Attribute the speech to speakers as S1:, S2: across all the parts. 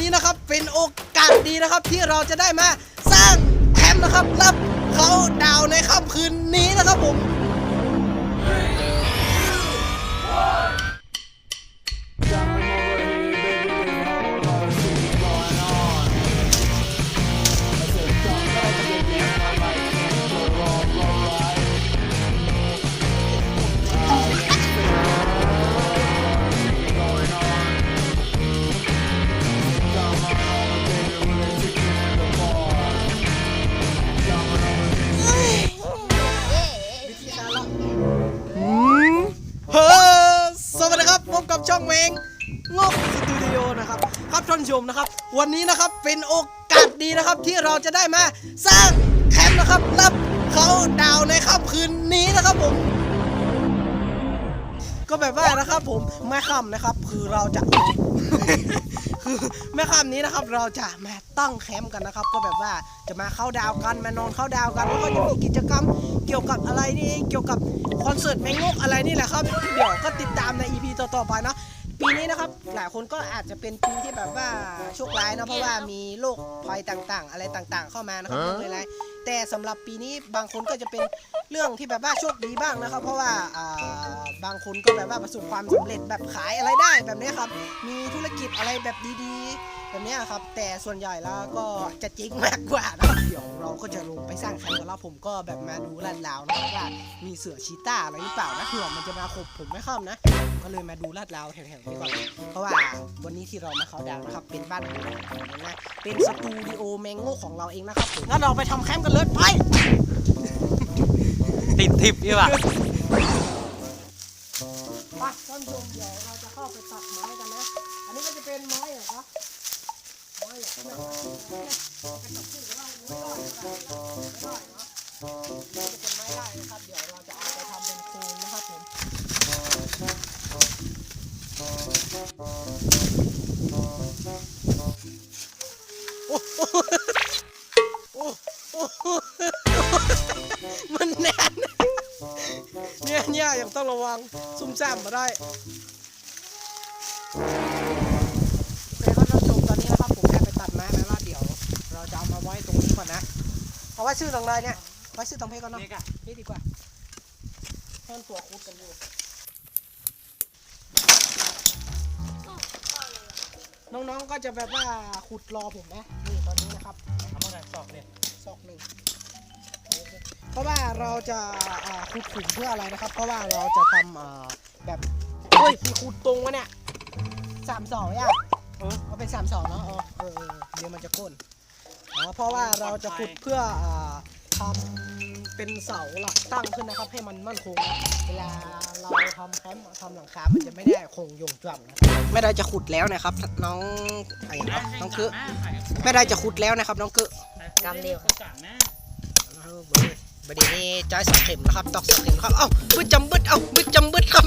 S1: นี้นะครับเป็นโอกาสดีนะครับที่เราจะได้มาสร้างแคมป์นะครับรับเขาดาวในค่ำคืนนี้นะครับผม สตูดิโอนะครับครับท่านผู้ชมนะครับ วันนี้นะครับเป็นโอกาสดีนะครับที่เราจะได้มาสร้างแคมป์นะครับรับเขาดาวในค่ำคืนนี้นะครับผมก็แบบว่านะครับผมแม่ค่ำนะครับ คือเราจะ คือแม่ค่ำนี้นะครับ เราจะมาตั้งแคมป์กันนะครับ ก็แบบว่าจะมาเข้าดาวกันมานอนเข้าดาวกันแล้วก็จะมีกิจกรรมเกี่ยวกับอะไรนี่เกี่ยวกับคอนเสิร์ตแมงงกอะไรนี่แหละครับเดี๋ยวก็ติดตามใน EP ต่อๆไปเนาะ ปีนี้นะครับหลายคนก็อาจจะเป็นปีที่แบบว่าโชคร้ายนะเพราะว่ามีโรคภัยต่างๆ อะไรต่างๆ เข้ามานะครับโรคร้ายๆแต่สำหรับปีนี้บางคนก็จะเป็นเรื่องที่แบบว่าโชคดีบ้างนะครับ เพราะว่าอ่าบางคนก็แบบว่าประสบความสำเร็จแบบขายอะไรได้แบบนี้ครับ มีธุรกิจอะไรแบบดีๆ แบบเนี้ยครับ แต่ส่วนใหญ่แล้วก็จะเจ๊งมากกว่านะครับเดี๋ยวเราก็จะลงไปสร้างแคมป์กันแล้วผมก็แบบมาดูลาดราวนะครับว่ามีเสือชีต้าอะไรหรือเปล่านะเผื่อมันจะมาขบผมไม่เข้านะผมก็เลยมาดูลาดราวแถวๆนี้ก่อนเพราะว่าวันนี้ที่เรามาเขาน์ดาวน์นะครับ เป็นบ้านของเราเองนะเป็นสตูดิโอแมงโง่ของเราเองนะครับผมงั้นเราไปทำแคมป์กันเลยไป
S2: ติดทิปใช่ป่ะ
S1: ไปท่านผู้ชมเดี๋ยวเราจะเข้าไปตัดไม้กันนะ อันนี้ก็จะเป็นไม้เหรอครับไมันแน่น เนี่ยเนี่ยยังต้องระวังซุ่มซ่ามมาได้ ว้ตรงนี้ก่อนนะเอาไว้ชื่อตรงไหนเนี่ยไว้ชื่อตรงเพก่อนเนาะ
S2: นี่กะ
S1: นี่ดีกว่าเพิ่มตัวคุดกันอยู่น้องๆก็จะแบบว่าขุดรอผมนะนี่ตอนนี้นะครับ
S2: ทำอะไรสอบเนี่ย
S1: ซอกหนึ่งเพราะว่าเราจะอ่าขุดขุมเพื่ออะไรนะครับ เพราะว่าเราจะทำอ่าแบบเฮ้ยที่ขุดตรงวะเนี่ยสามสองย่ะ
S2: เออ
S1: เอาเป็นสามสองเนาะเออเออเออเดี๋ยวมันจะก้น อ๋อเพราะว่าเราจะขุดเพื่ออ่าทำเป็นเสาหลักตั้งขึ้นนะครับ ให้มันมั่นคงนะเวลาเราทำแคมป์ทำหลังคา มันจะไม่ได้คงยงจำนะไม่ได้จะขุดแล้วนะครับ น้องไอ้นะน้องคือไม่ได้จะขุดแล้วนะครับน้องคือ
S2: กำเดียวกำหน้า
S1: เออเบอร์บดนี้จอยสองเข็มนะครับตอกสองเข็มครับเอ้าบึดจำบึดเอ้าบึดจำบึดครับ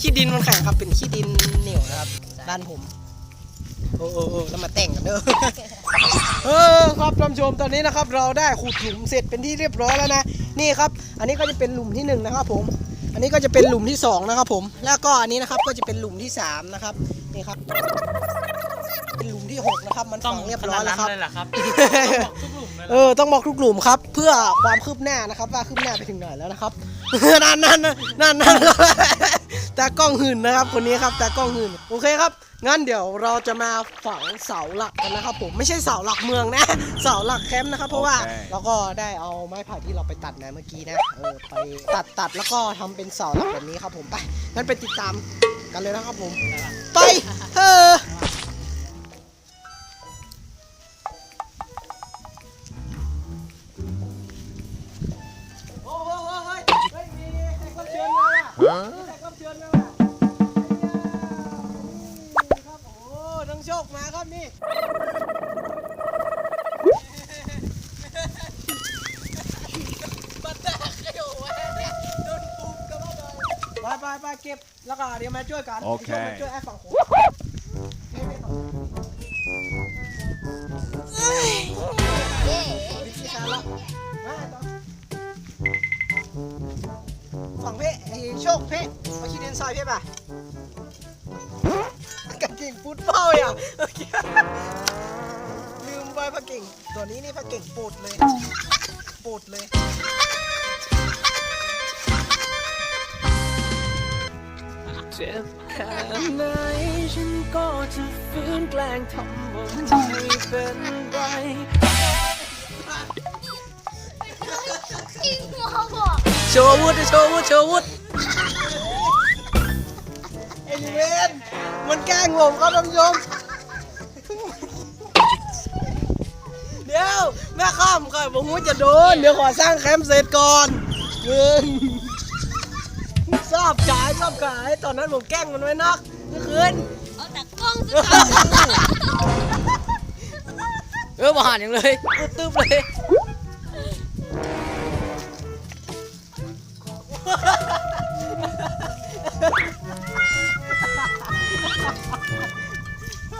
S1: ขี้ดินมันแข็งครับเป็นขี้ดินเหนียวนะครับด้านผม โอ้โอ้โอ้แล้วมาแต่งกันเด้อเออครับท่านผู้ชมตอนนี้นะครับ เราได้ขุดหลุมเสร็จเป็นที่เรียบร้อยแล้วนะนี่ครับ อันนี้ก็จะเป็นหลุมที่หนึ่งนะครับผม อันนี้ก็จะเป็นหลุมที่สองนะครับผม แล้วก็อันนี้นะครับก็จะเป็นหลุมที่สามนะครับนี่ครับ เป็นหลุมที่หกนะครับมัน
S2: ต้
S1: ฝั
S2: อง
S1: งเรียบร้อยแล้วครับ
S2: เลยเหรอครับบอกทุกหลุมเลยเหร
S1: เอ
S2: อ
S1: อต้องบอกทุกกลุ่มครับ เพื่อความคืบหน้านะครับ ว่าคืบหน้าไปถึงไหนแล้วนะครับ นั่นนั่นนั่นนั่น ตากล้องหื่นนะครับ คนนี้ครับตากล้องหื่นโอเคครับ งั้นเดี๋ยวเราจะมาฝังเสาหลักกันนะครับ ผมไม่ใช่เสาหลักเมืองนะ เสาหลักแคมป์นะครับ เพราะว่าเราก็ได้เอาไม้ไผ่ที่เราไปตัดมาเมื่อกี้นะเออไปตัดตัดแล้วก็ทำเป็นเสาหลักแบบนี้ครับผมไปงั้นไปติดตามกันเลยนะครับผม ไปเออโอ้โหเฮ้ยเฮ้ยมีแขกรับเชิญมาว่ะมีแมาครับนี่บัตรขยโยวะเนี่ยโดนปุ๊บกันแล้วเลยไปไปไปเก็บแล้วก็เดี๋ยวมาช่วยกัน
S3: โอเค
S1: มาช่วยไอ้ฝั่งผมนี่ไม่ต้องวิธีการละมาต่อฝั่งเพไอ้โชคเพมาคิดเดนซอยเพป่ะกางเกง ฟุตบอลอะโอเคพระเก่ง ตัวนี้นี่พระเก่งปูดเลยปูดเลยเจ็บแค่ไหนฉันก็จะฝืนแกล้งทำว่าไม่เป็นไร
S3: จริงเหรอบอก
S1: โชว์วุธโชว์วุธโชว์วุธ มันแกล้งผมครับท่านผู้ชม เดี๋ยวแม่ข้ามก่อนผมจะโดน เดี๋ยวขอสร้างแคมป์เสร็จก่อนหนึ่งชอบขายชอบขายตอนนั้นผมแกล้งมันไว้นักเมื่อคืน
S3: เอาแต่กล้องสิ
S4: เออมาหันยังเลย
S1: กูตึ๊บเลย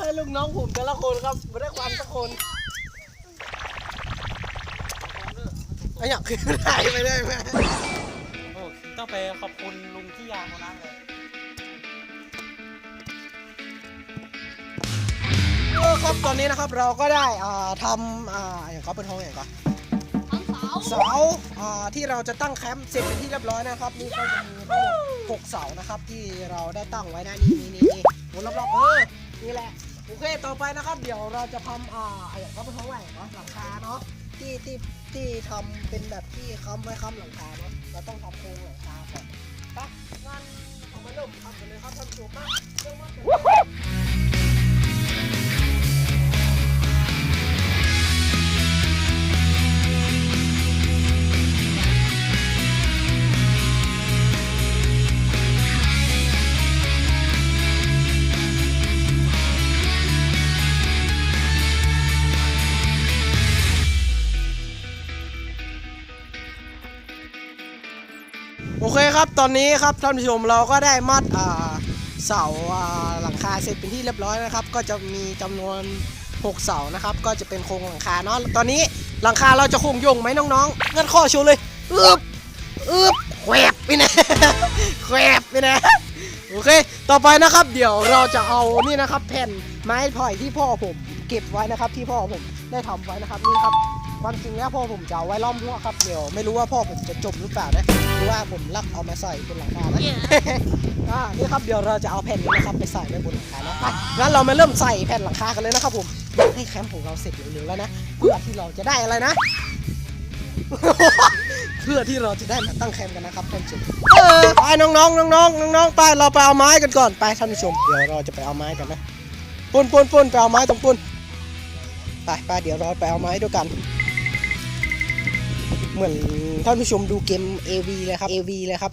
S1: ให้ลูกน้องผมแต่ละคนครับไม่ได้ความสักคนไอ้อยากขึ้นไหนไปได้ไหม
S2: โอ้ต้องไปขอบคุณลุงที่ยางคนนั้นเลย
S1: เออครับตอนนี้นะครับเราก็ได้อ่าทำอ่าอย่างก็เป็นห้องอย่างก็
S3: ทั้งเสา
S1: เสาอ่าที่เราจะตั้งแคมป์เสร็จเป็นที่เรียบร้อยนะครับนี่ก็จะมีทั้งหมดหกเสานะครับที่เราได้ตั้งไว้นะนี่นี่นี่ นี่หมุนรอบๆเออนี่แหละโอเคต่อไปนะครับ เดี๋ยวเราจะทำอ่าอย่างก็เป็นท้องแหว่งเนาะหลังคาเนาะที่ที่ที่ทำเป็นแบบที่ค้ำไว้ค้ำหลังคาเนาะเราต้องทำโครงหลังคาก่อนปะงั้นเอามาเริ่มทำกันเลยครับท่านผู้ชมากเริ่มมา ครับตอนนี้ครับท่านผู้ชมเราก็ได้มัดอ่าเสาอ่าหลังคาเสร็จเป็นที่เรียบร้อยนะครับ ก็จะมีจำนวน6เสานะครับ ก็จะเป็นโครงหลังคาเนาะตอนนี้หลังคาเราจะโครงโยงไหมน้องๆงั้นข้อชว์เลยอึบอึบแควบไปนะแควบไปนะโอเค ต่อไปนะครับเดี๋ยวเราจะเอานี่นะครับ แผ่นไม้ไผ่ที่พ่อผม เก็บไว้นะครับที่พ่อผมได้ทำไว้นะครับนี่ครับ ความจริงแล้วพ่อผมจะเอาไว้ล้อมหัวครับเดี๋ยวไม่รู้ว่าพ่อผมจะจมหรือเปล่านะหรือว่าผมลักเอามาใส่บนหลังคานะ อ่านี่ครับเดี๋ยวเราจะเอาแผ่นนี้นะครับไปใส่ไว้บนหลังคาเนาะไปงั้นเรามาเริ่มใส่แผ่นหลังคากันเลยนะครับผมอยากให้แคมป์ของเราเสร็จเร็วๆแล้วนะเพื่อที่เราจะได้อะไรนะ เพื่อที่เราจะได้มาตั้งแคมป์กันนะครับท่านผู้ชมเออไปน้องๆน้องๆน้องๆไปเราไปเอาไม้กันก่อนไปท่านผู้ชมเดี๋ยวเราจะไปเอาไม้กันนะปุ้นปุ้นปุ้นไปเอาไม้ตรงปุ้นไปไปเดี๋ยวเราไปเอาไม้ด้วยกัน เหมือนท่านผู้ชมดูเกม AV เลยครับ AV เลยครับ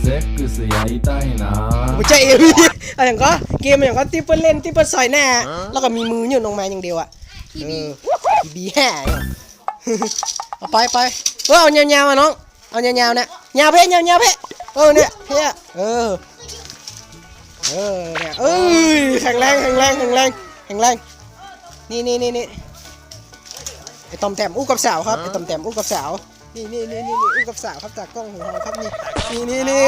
S5: เซ็กคือสียใต้น้ำ
S1: ไม่ใช่ AV อะอย่างก็เกมอย่างก็ที่เปิ้ลเล่นที่เปิ้ลซอยแน่แล้วก็มีมือยื่นลงมาอย่างเดียวอะบีแฮ่เอาไปไปเออเอายาวๆมาน้องเอายาวๆนะยาวเพ่ยาวๆเพ่เออเนี่ยเพ่เออเออเนี่ยเออแข็งแรงแข็งแรงแข็งแรงแข็งแรงนี่นี่นี่นี่ ไอ้ตอมแต้มอู้กับสาวครับไอ้ตอมแต้มอู้กับสาวนี่นี่นี่นี่นี่อู้กับสาวครับจากกล้องของเราครับนี่นี่นี่นี่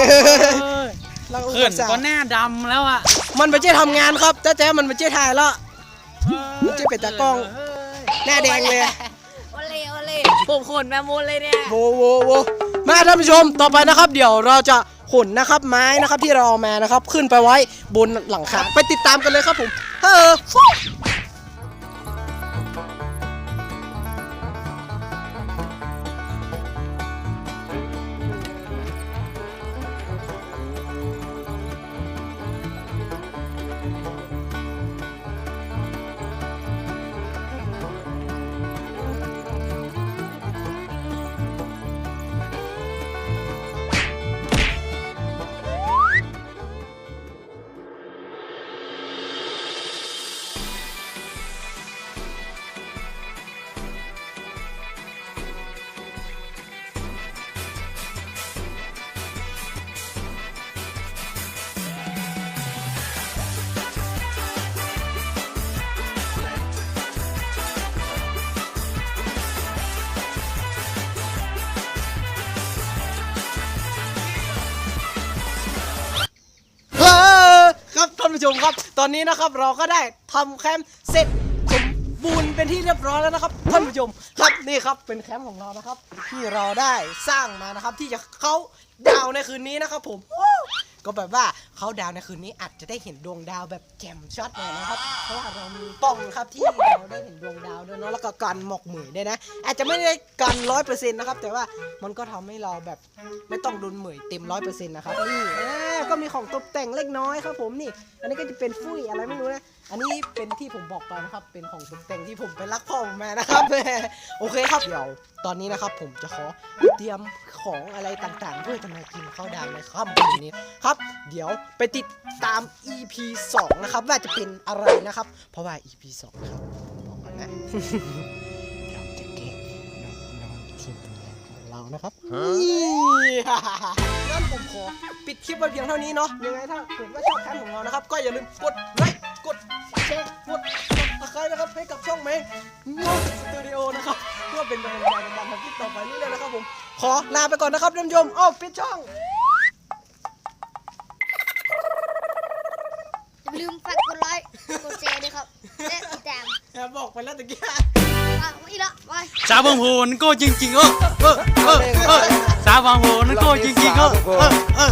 S1: เราอู้
S2: เขื่อ
S1: กันบสาว
S2: ก็หน้าดำแล้วอะ
S1: มันไม่ใช่ทำงานครับแต่แต่มันไม่ใช่ถ่ายแล้วมันจะเป็นตากล้องหน้าแดงเลย
S3: โอเล่โอเล่ผมขนแมมูลเลยเนี่ย
S1: โวโวโวมาท่านผู้ชมต่อไปนะครับ เดี๋ยวเราจะขนนะครับไม้นะครับที่เราเอามานะครับ ขึ้นไปไว้บนหลังคาไปติดตามกันเลยครับผมเออ ตอนนี้นะครับเราก็ได้ทำแคมป์เสร็จสมบูรณ์เป็นที่เรียบร้อยแล้วนะครับท่านผู้ชมครับนี่ครับเป็นแคมป์ของเรานะครับ ที่เราได้สร้างมานะครับ ที่จะเข้าดาวในคืนนี้นะครับผม ก็แบบว่าเขาดาวในคืนนี้อาจจะได้เห็นดวงดาวแบบแจ่มชัดเลยนะครับ เพราะว่าเรามีกล้องครับที่เราได้เห็นดวงดาวด้วยเนาะแล้วก็กันหมอกเหมยด้วยนะ อาจจะไม่ได้กันร้อยเปอร์เซ็นต์นะครับ แต่ว่ามันก็ทำให้เราแบบไม่ต้องโดนเหมยเต็มร้อยเปอร์เซ็นต์นะครับนี่ก็มีของตกแต่งเล็กน้อยครับ ผมนี่ อันนี้ก็จะเป็นฟุ้ยอะไรไม่รู้นะอันนี้เป็นที่ผมบอกไปนะครับ เป็นของตกแต่งที่ผมไปรักพ่อผมมานะครับ โอเคครับ เดี๋ยวตอนนี้นะครับ ผมจะขอเตรียมของอะไรต่างๆ เพื่อจะมากินข้าวดาวในค่ำคืนนี้ครับเดี๋ยวไปติดตาม EP 2 นะครับ ว่าจะเป็นอะไรนะครับ เพราะว่า EP 2 นะครับบอกก่อนนะเราจะเก็บน้องๆทีมงานของเรานะครับนี่งั้นผมขอปิดคลิปไว้เพียงเท่านี้เนาะยังไงถ้าเกิดว่าชอบแคมป์ของเรานะครับ ก็อย่าลืมกดไลค์กดแชร์กดติดตามนะครับให้กับช่องเมงโนสตูดิโอนะครับเพื่อเป็นกำลังใจในการทำคลิปต่อไปเรื่อยๆนะครับผมขอลาไปก่อนนะครับท่านผู้ชมอ้าวปิดช่อง
S3: ลืมฝากกดไลค์กดแชร์ด้วยครับและติดตาม
S1: บอกไปแล้วตะกี้
S3: อะอีกล้วไป
S2: สาวบางโหนโก็จริงๆเออเออเออเออสาวบางโหนโก็จริงๆเออเออเออ